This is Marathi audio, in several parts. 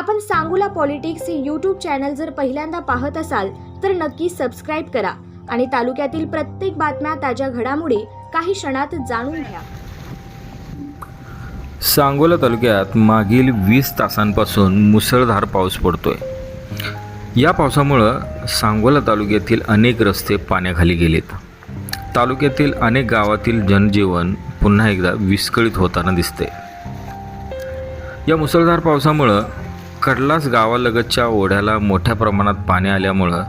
आपण सांगूला पॉलिटिक्स हे यूट्यूब चॅनल जर पहिल्यांदा पाहत असाल तर नक्की सबस्क्राईब करा. आणि तालुक्यातील प्रत्येक बातम्या ताज्या घडामोडी काही क्षणात जाणून घ्या. सांगोला तालुक्यात मागील वीस तासांपासून मुसळधार पाऊस पडतोय. या पावसामुळं सांगोला तालुक्यातील अनेक रस्ते पाण्याखाली गेलेत. तालुक्यातील अनेक गावातील जनजीवन पुन्हा एकदा विस्कळीत होताना दिसते या मुसळधार पावसामुळं कडलास गावालगतच्या ओढ्याला मोठ्या प्रमाणात पाणी आल्यामुळं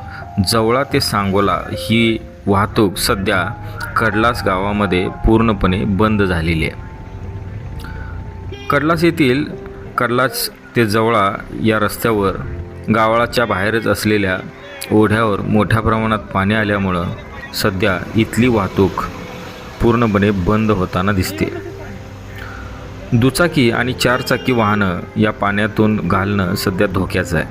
जवळा ते सांगोला ही वाहतूक सध्या कडलास गावामध्ये पूर्णपणे बंद झालेली आहे. कडलास येथील कडलास ते जवळा या रस्त्यावर गावाच्या बाहेरच असलेल्या ओढ्यावर मोठ्या प्रमाणात पाणी आल्यामुळं सध्या इथली वाहतूक पूर्णपणे बंद होताना दिसते. दुचाकी आणि चारचाकी वाहनं या पाण्यातून घालणं सध्या धोक्याचं आहे.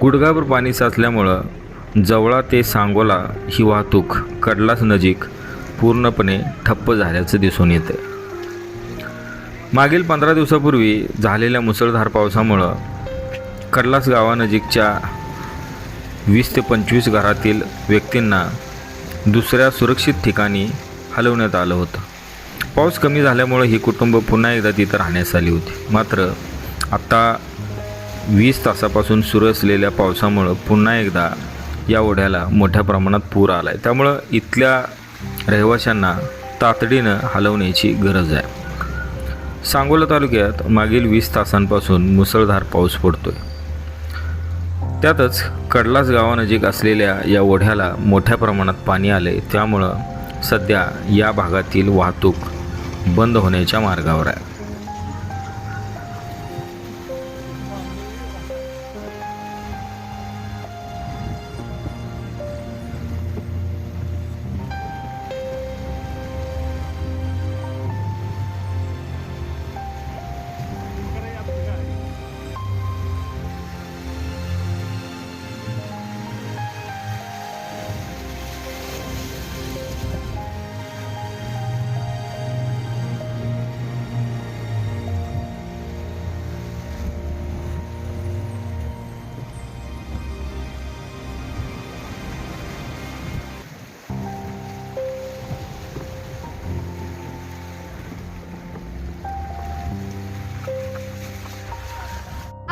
गुडघाभर पाणी साचल्यामुळं जवळा ते सांगोला ही वाहतूक कडलास नजीक पूर्णपणे ठप्प झाल्याचं दिसून येतं मागील पंधरा दिवसापूर्वी झालेल्या मुसळधार पावसामुळं कडलास गावानजीकच्या वीस ते पंचवीस घरातील व्यक्तींना दुसऱ्या सुरक्षित ठिकाणी हलवण्यात आलं होतं. पाऊस कमी झाल्यामुळं ही कुटुंब पुन्हा एकदा तिथं राहण्यास आली होती. मात्र आत्ता वीस तासापासून सुरू असलेल्या पावसामुळं पुन्हा एकदा या ओढ्याला मोठ्या प्रमाणात पूर आला आहे त्यामुळं इथल्या रहिवाशांना तातडीनं हलवण्याची गरज आहे. सांगोला तालुक्यात मागील वीस तासांपासून मुसळधार पाऊस पडतोय. त्यातच कडलास गावानजीक असलेल्या या ओढ्याला मोठ्या प्रमाणात पाणी आले त्यामुळं सध्या या भागातील वाहतूक बंद होण्याच्या मार्गावर आहे.